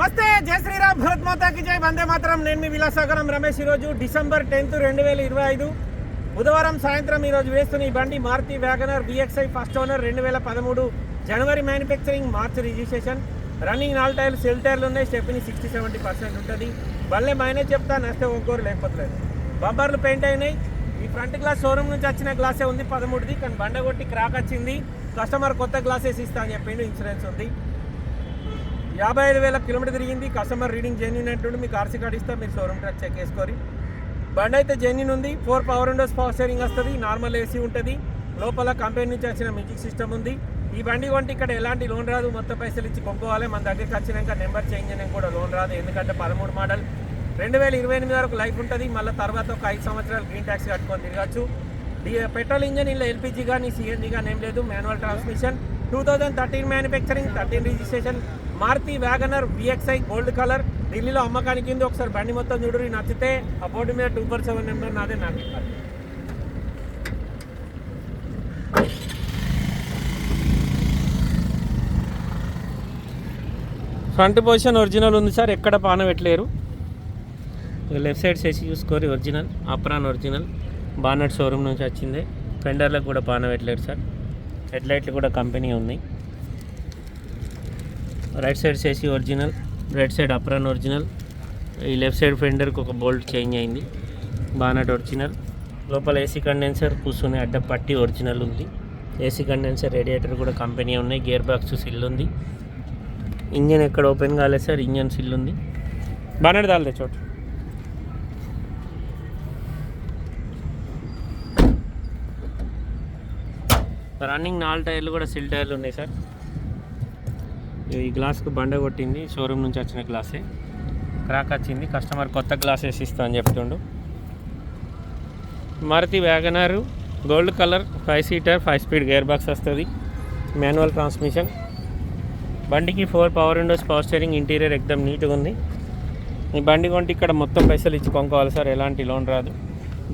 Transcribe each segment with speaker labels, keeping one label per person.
Speaker 1: నమస్తే జయ శ్రీరామ్ భరత్ మాతాకి జై. వందే మాత్రం. నేను మీ విలాసాగరం రమేష్. ఈరోజు డిసెంబర్ టెన్త్ రెండు వేల ఇరవై ఐదు. బుధవారం సాయంత్రం ఈరోజు వేస్తున్న ఈ బండి Maruti Wagon R VXI first owner రెండు వేల పదమూడు జనవరి మ్యానుఫ్యాక్చరింగ్ మార్చ్ రిజిస్ట్రేషన్. రన్నింగ్ నాలుగు టైర్లు సెల్ టైర్లు ఉన్నాయి. స్టెప్ని సిక్స్టీ సెవెంటీ పర్సెంట్ ఉంటుంది. భలే మైనేజ్ చెప్తా నష్టం ఒక్కోరు లేకపోతే బంపర్లు పెయింట్ అయినాయి. ఈ ఫ్రంట్ గ్లాస్ షోరూమ్ నుంచి వచ్చిన గ్లాసే ఉంది పదమూడుది. కానీ బండ కొట్టి క్రాక్ వచ్చింది. కస్టమర్ కొత్త గ్లాసెస్ ఇస్తా అని చెప్పిండు ఇన్సూరెన్స్ ఉంది. యాభై ఐదు వేల కిలోమీటర్ తిరిగింది. కస్టమర్ రీడింగ్ జెన్యున్ అంటుండే. మీకు ఆర్సీ కార్డ్ ఇస్తే మీరు షోరూమ్ ట్రాక్ చెక్ చేసుకోరి. బండి అయితే జెన్యున్ ఉంది. Four power windows power steering వస్తుంది. నార్మల్ ఏసీ ఉంటుంది. లోపల కంపెనీ నుంచి వచ్చిన మ్యూజిక్ సిస్టమ్ ఉంది. ఈ బండి కొంటే ఇక్కడ ఎలాంటి లోన్ రాదు. మొత్తం పైసలు ఇచ్చి కొనుక్కోవాలి. మన దగ్గరికి వచ్చినాక నెంబర్ చేంజ్ అయినా కూడా లోన్ రాదు. ఎందుకంటే పదమూడు మోడల్. రెండు వేల ఇరవై ఎనిమిది వరకు లైఫ్ ఉంటుంది. మళ్ళీ తర్వాత ఒక ఐదు సంవత్సరాలు గ్రీన్ ట్యాక్స్ కట్టుకొని తిరగచ్చు. పెట్రోల్ ఇంజన్ ఇలా ఎల్పిజి కానీ సిఎన్జి కానీ ఏం లేదు. Manual transmission. Two thousand thirteen manufacturing thirteen registration Maruti Wagon R VXI gold colour ఢిల్లీలో అమ్మకానికి ఉంది ఒకసారి బండి మొత్తం చూడరు నచ్చితే ఆ బోర్డు మీద టూ ఫోర్ సెవెన్ నెంబర్ నాదే నాకు. ఇవ్వాలి ఫ్రంట్ పొజిషన్ ఒరిజినల్ ఉంది సార్. ఎక్కడ పాన పెట్టలేరు. లెఫ్ట్ సైడ్ చేసి చూసుకోరి. Original apron original bonnet showroom నుంచి వచ్చింది. ఫెండర్లకు కూడా పాన పెట్టలేరు సార్. హెడ్ లైట్లు కూడా కంపెనీ ఉన్నాయి రైట్ సైడ్ చేసి original right side apron original. ఈ లెఫ్ట్ సైడ్ ఫెండర్కి ఒక బోల్ట్ చేంజ్ అయింది. Bonnet original. లోపల ఏసీ కండెన్సర్ కూర్చునే అడ్డ పట్టి ఒరిజినల్ ఉంది. ఏసీ కండెన్సర్ రేడియేటర్ కూడా కంపెనీ ఉన్నాయి. గేర్ బాక్స్ సిల్ ఉంది. ఇంజన్ ఎక్కడ ఓపెన్ కాలేదు సార్? ఇంజన్ సిల్ ఉంది. బానట్ దాల్దే చోటు. రన్నింగ్ నాలుగు టైర్లు కూడా సిల్ టైర్లు ఉన్నాయి సార్. ఈ గ్లాస్కి బండ కొట్టింది షోరూమ్ నుంచి వచ్చిన గ్లాసే. క్రాక్ వచ్చింది కస్టమర్ కొత్త గ్లాస్ వేసి ఇస్తా అని చెప్తుండు. Maruti Wagon R gold colour five seater five speed gear box వస్తుంది. Manual transmission. బండికి four power windows power steering interior ఎక్దమ్ నీట్గా ఉంది. ఈ బండి కొంటే ఇక్కడ మొత్తం పైసలు ఇచ్చి కొనుక్కోవాలి సార్ ఎలాంటి లోన్ రాదు.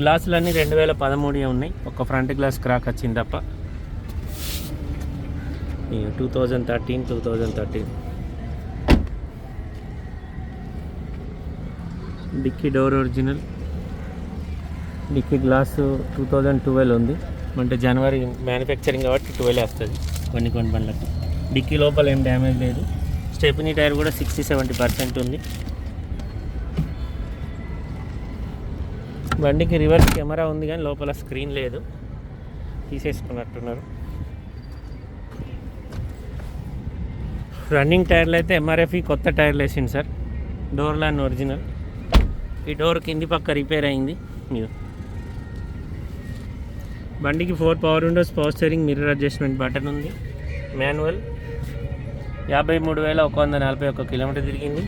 Speaker 1: గ్లాసులన్నీ రెండు వేల పదమూడు ఉన్నాయి. ఒక ఫ్రంట్ గ్లాస్ క్రాక్ వచ్చింది తప్ప. Two thousand thirteen two thousand thirteen dicky door original dicky glass two thousand twelve ఉంది. అంటే జనవరి మ్యానుఫ్యాక్చరింగ్ కాబట్టి ట్వెల్వ్ వస్తుంది. కొన్ని కొన్ని బండ్లకి డిక్కీ లోపల ఏం డ్యామేజ్ లేదు. స్టెపినీ టైర్ కూడా సిక్స్టీ సెవెంటీ పర్సెంట్ ఉంది. బండికి రివర్స్ కెమెరా ఉంది కానీ లోపల స్క్రీన్ లేదు. తీసేసుకున్నట్టున్నారు. రన్నింగ్ టైర్లు అయితే ఎంఆర్ఎఫ్ కొత్త టైర్లు వేసింది సార్. డోర్ లాన్ ఒరిజినల్ ఈ డోర్ కింది పక్క రిపేర్ అయింది. మీరు బండికి four power windows power steering mirror adjustment button ఉంది. మాన్యువల్ యాభై మూడు వేల ఒక వంద నలభై ఒక్క కిలోమీటర్ తిరిగింది.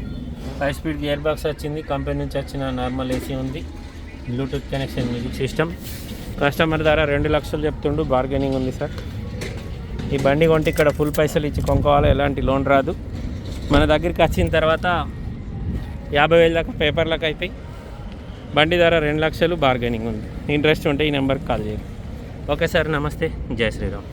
Speaker 1: ఫైవ్ స్పీడ్ గేర్ బాక్స్ వచ్చింది. కంపెనీ నుంచి వచ్చిన నార్మల్ ఏసీ ఉంది. Bluetooth connection music system customer ధర రెండు లక్షలు చెప్తుండు. బార్గెనింగ్ ఉంది సార్. ఈ బండి కొంటే ఇక్కడ ఫుల్ పైసలు ఇచ్చి కొనుక్కోవాలి ఎలాంటి లోన్ రాదు. మన దగ్గరికి వచ్చిన తర్వాత యాభై వేల దాకా పేపర్లకు అవుతాయి బండి ధర రెండు లక్షలు బార్గెనింగ్ ఉంది. ఇంట్రెస్ట్ ఉంటే ఈ నెంబర్కి కాల్ చేయండి ఓకే సార్ నమస్తే. జై శ్రీరామ్.